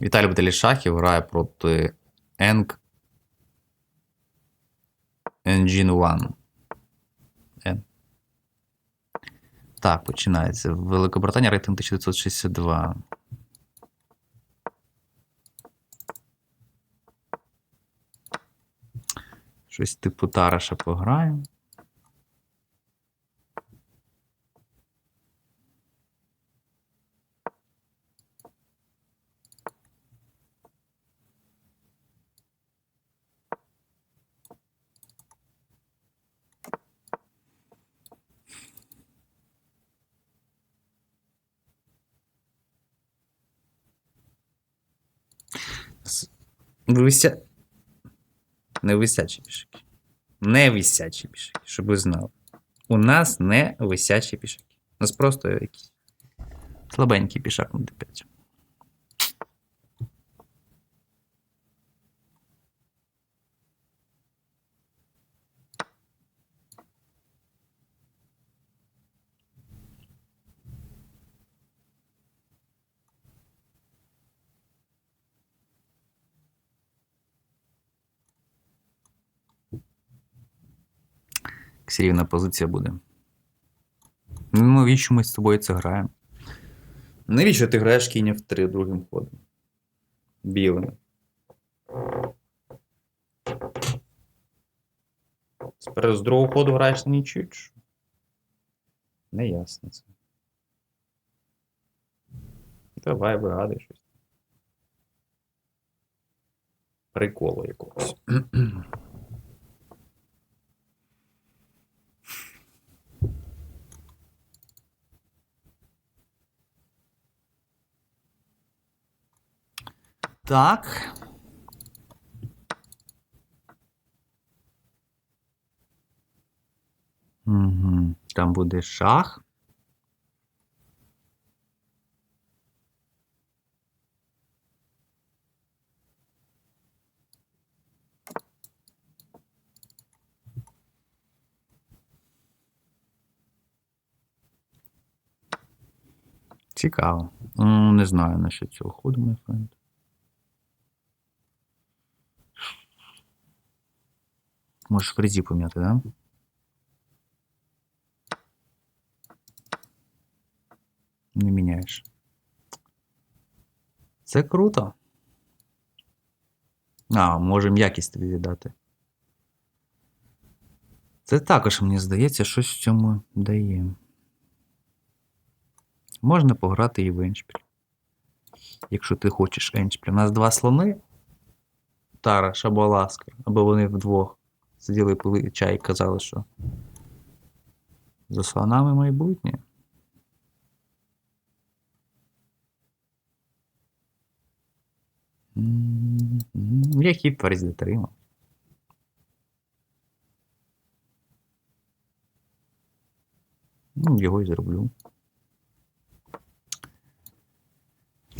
Віталій Баталішахів грає проти Енг Engine One. Ен. Так, починається. Великобританія рейтинг 1962. Щось типу Тараша пограємо. Вися... Не висячі пішаки. Не висячі пішаки, щоб ви знали. У нас не висячі пішаки. У нас просто якісь слабенький пішак на d5. Якась рівна позиція буде. Ну, навіщо ми з тобою це граємо? Навіщо ти граєш кінь в 3 другим ходом? Білими. Тепер з другого ходу граєш на нічию? Не ясно це. Давай вигадуй щось. Приколу якогось. Так. Угу. Там буде шах. Цікаво. Не знаю насчет цього ходу, мій френд. Можеш фрезі пом'яти, да? Не міняєш. Це круто. А, можемо якість тобі віддати. Це також, мені здається, щось в цьому дає. Можна пограти і в еншпіль. Якщо ти хочеш еншпіль. У нас два слони. Тара, Шабаласка. Або вони вдвох сиділи пили чай і казали, що за слонами майбутнє. М, м, Я хіп ферзь дотримав. Ну, його і зроблю.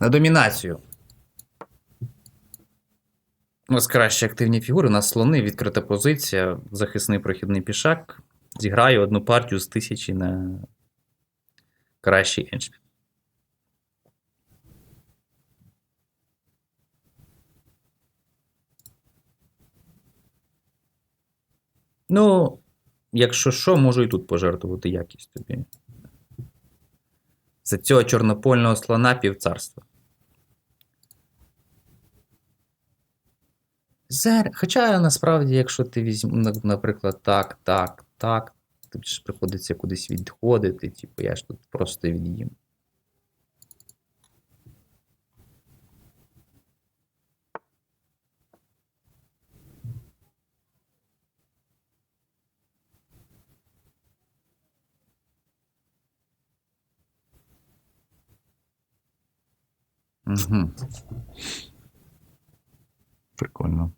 На домінацію. У нас краще активні фігури, у нас слони, відкрита позиція, захисний прохідний пішак. Зіграю одну партію з тисячі на кращий еншпіль. Ну, якщо що, можу і тут пожертвувати якість тобі. За цього чорнопольного слона півцарства. Зар... Хоча насправді, якщо ти візьмеш, наприклад, так, так, так, тобі ж приходиться кудись відходити, типу, я ж тут просто від'їм. Угу. Прикольно.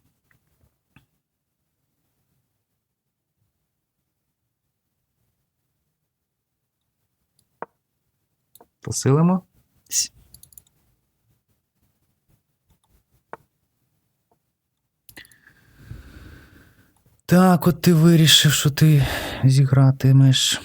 Посилимо. Так, от ти вирішив, що ти зігратимеш.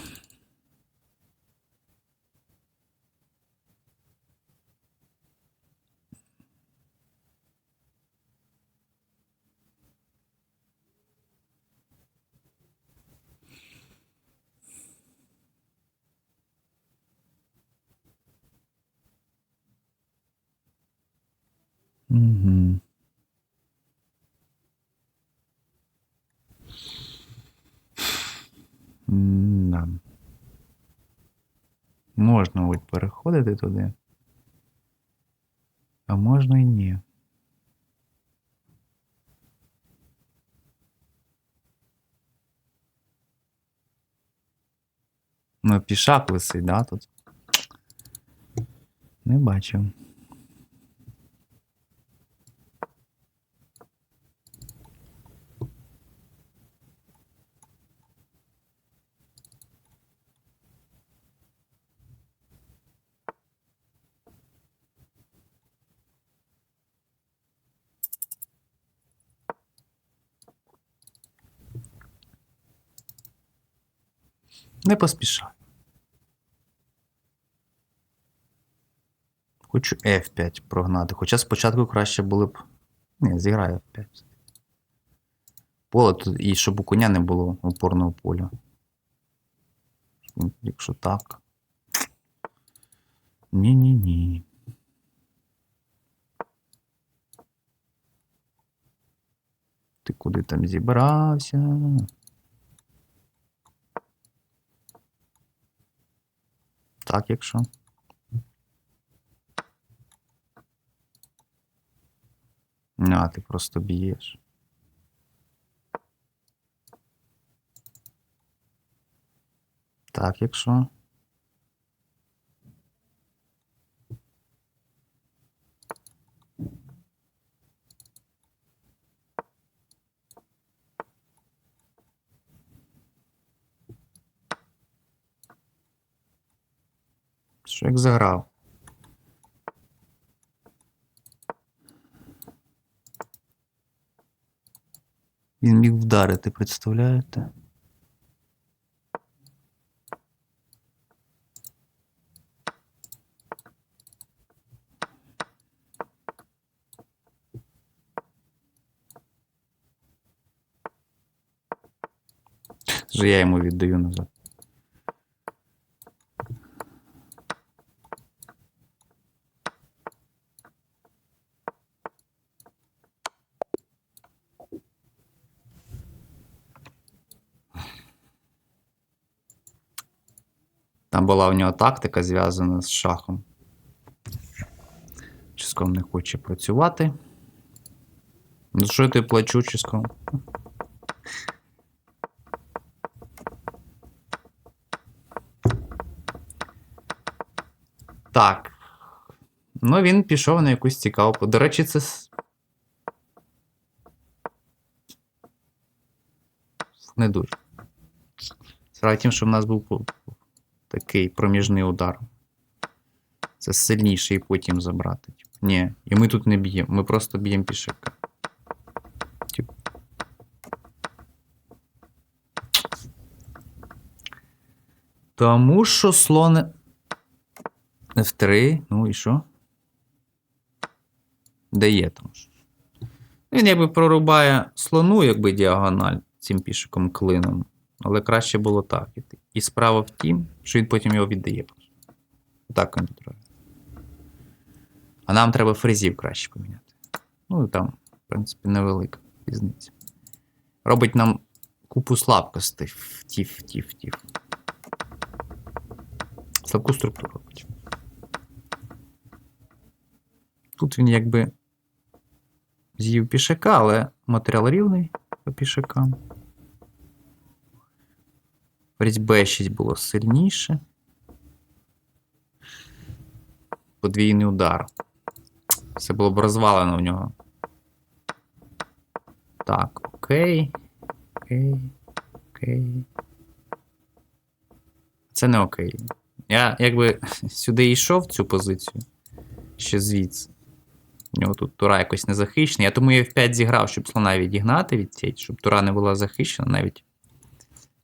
Угу. Да. Можна от переходити туди. А можна і ні. Ну, пішак висить, да, тут? Не бачив. Не поспішай. Хочу F5 прогнати. Хоча спочатку краще було б. Ні, зіграю F5. Поле тут і щоб у коня не було опорного поля. Якщо так. Ні-ні-ні. Ти куди там зібрався? Так, якщо. А, ти просто б'єш. Так, якщо. Як заграв? Він міг вдарити, представляєте? Я йому віддаю назад. Там була у нього тактика зв'язана з шахом. Чиском не хоче працювати. Ну, що тобі плачу, Чиском? Так. Ну, він пішов на якусь цікаву. До речі, це. Не дуже. Справа в тім, що в нас був такий проміжний удар. Це сильніше і потім забрати. Ні, і ми тут не б'ємо, ми просто б'ємо пішака. Типу. Тому що слон F3, ну і що? Де є там? Він якби прорубає слону, якби діагональ цим пішиком клином. Але краще було так іти. І справа в тім, що він потім його віддає. Так контролює. А нам треба фрезів краще поміняти. Ну, там, в принципі, невелика різниця. Робить нам купу слабкостей. Втів, втів, втів. Слабку структуру робить. Тут він якби з'їв пішака, але матеріал рівний по пішакам. Ферзь b6 було сильніше. Подвійний удар. Все було б розвалено в нього. Так, окей. Окей. Окей. Це не окей. Я якби сюди йшов в цю позицію. Ще звідси. У нього тут тура якось не захищена. Я тому я F5 зіграв, щоб слона відігнати від цієї, щоб тура не була захищена навіть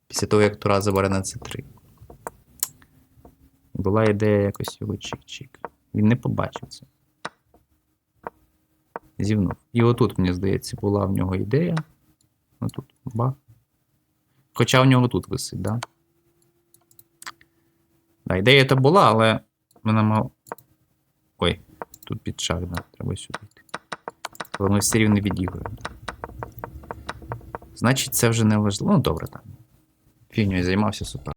після того, як тура забере на c3. Була ідея якось його чик-чик. Він не побачив це. Зівнув. І отут, мені здається, була в нього ідея. Отут. Бах. Хоча в нього тут висить, да? Да, ідея то була, але вона мав. Ой, тут під шаг, да, треба сюди йти. Але ми все рівно відігруємо. Значить, це вже не важливо. Ну, добре там. Фігньою займався супер.